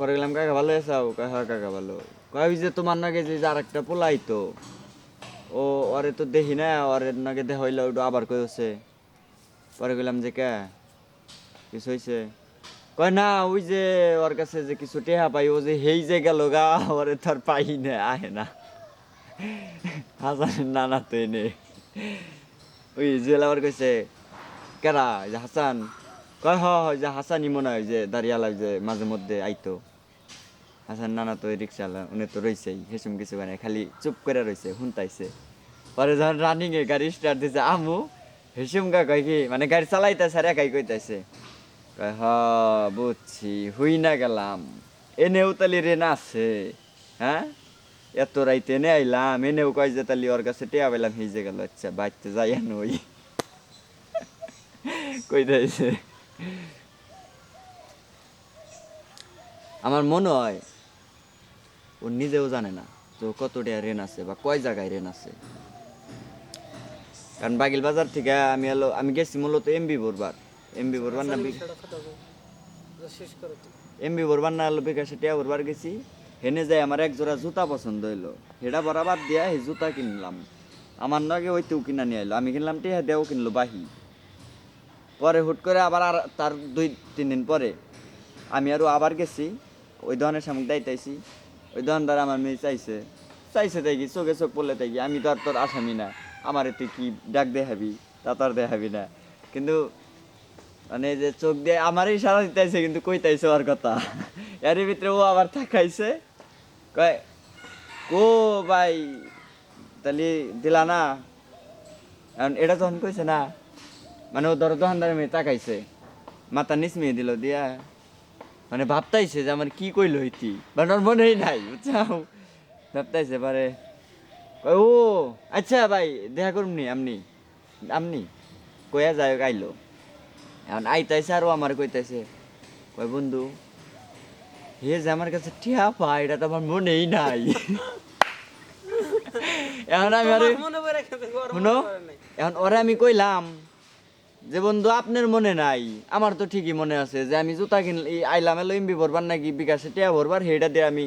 পরে গেলাম কাকা ভালো আছাও কয় হ্যাঁ কাকা ভালো। কয় যে তোমার নাকি যে আর একটা পোলাই তো ও ওরে তো দেখি না ওরে নাকি দেখা হইলে ওটা আবার কই হচ্ছে পরে গেলাম যে কে? কিছু হয়েছে কয় না ওই যে ওর কাছে যে কিছু টেহা পাই ও যে হেই যে গেল গা ওরে তার পাই না আহে না। হাসানের নানা তো এনে ওই জুয়েল আবার কইছে কেরা যে হাসান? কয় হ হ, যে হাসানই মনে হয় যে দাঁড়িয়ালা যে মাঝে মধ্যে আইতো। হাসান নানা তো রিক্সাওয়ালা, উনি তো রইছেই, হেসুম কিছু মানে খালি চুপ করে রইছে, হুনতাইছে। পরে যখন রানিং এ গাড়ি স্টার্ট দিছে, আমু, হেসুম গা কয় কি মানে গাড়ি চালাইতেছে আর একাই কইতাছে কয়, হ, বুঝছি, হুই না গেলাম, এনেও তালি রেন আছে হ্যাঁ? এত রাইতে এনে আইলাম, এনেও কয় যে তালি ওর কাছে টেয়া পেলাম হিজে গেল আচ্ছা বাইতে যাই নই। কইতাছে আমার মনে হয় ও নিজেও জানে না তো কতটা রেন আছে বা কয় জায়গায় রেন আছে। কারণ বাগিল বাজার থেকে আমি এলো আমি গেছি মূলত এমবি বোরবার এমবি বোরবার না। এমবি বোরবার না এলো বিকাশে টিয়া বোরবার গেছি হেনে যাই আমার এক জোড়া জুতা পছন্দ হইল। হেটা বরাবর দিয়া এই জুতা কিনলাম। আমার নাগে ওইতেও কিনা নিয়ে এলো আমি কিনলাম টিয়া দেও কিনলো বাহি। পরে হুট করে আবার আর তার দুই তিন দিন পরে আমি আরও আবার গেছি ওই দোকানের সামনে দাইতাইছি। ওই দোকানদার আমার মেয়ে চাইছে। চাইছে তাই কি চোখে চোখ পড়লে তাই কি আমি তো আর তোর আসামি না। আমার তুই কি ডাক দেখাবি? তা তো আর দেখাবি না। কিন্তু মানে যে চোখ দিয়ে আমারই সারা দিতেছে, কিন্তু কই তাইছে ওর কথা। এর ভিতরে ও আবার থাকাইছে। কয় ও ভাই, তাহলে দিলা না? এখন এটা তখন কইছে না মানে ও ধরো দোকানদার মেয়ে তাকাইছে। মাথা নিচ মেয়ে দিল দিয়া। মানে ভাবতাইছে যে আমার কি কইল হইতি? মানে ওর মনেই নাই বুঝছাও? ভাবতাইছে পারে। ও আচ্ছা ভাই দেখা করুন নি আমনি। আমনি কয়া যায় আইলো। এখন আইতাইছে আরও আমার কইতাইছে কয় বন্ধু হে যে আমার কাছে ঠিয়া পায় এটা তো আমার মনেই নাই। এখন আমি আরে মনে শুনো। এখন ওরে আমি কইলাম যে বন্ধু, আপনার মনে নাই। আমার তো ঠিকই মনে আছে যে আমি জুতা কিনলে আইলামে এলো এমবি ভরবার নাকি বিকাশে টিয়া ভরবার হেটা দিয়ে আমি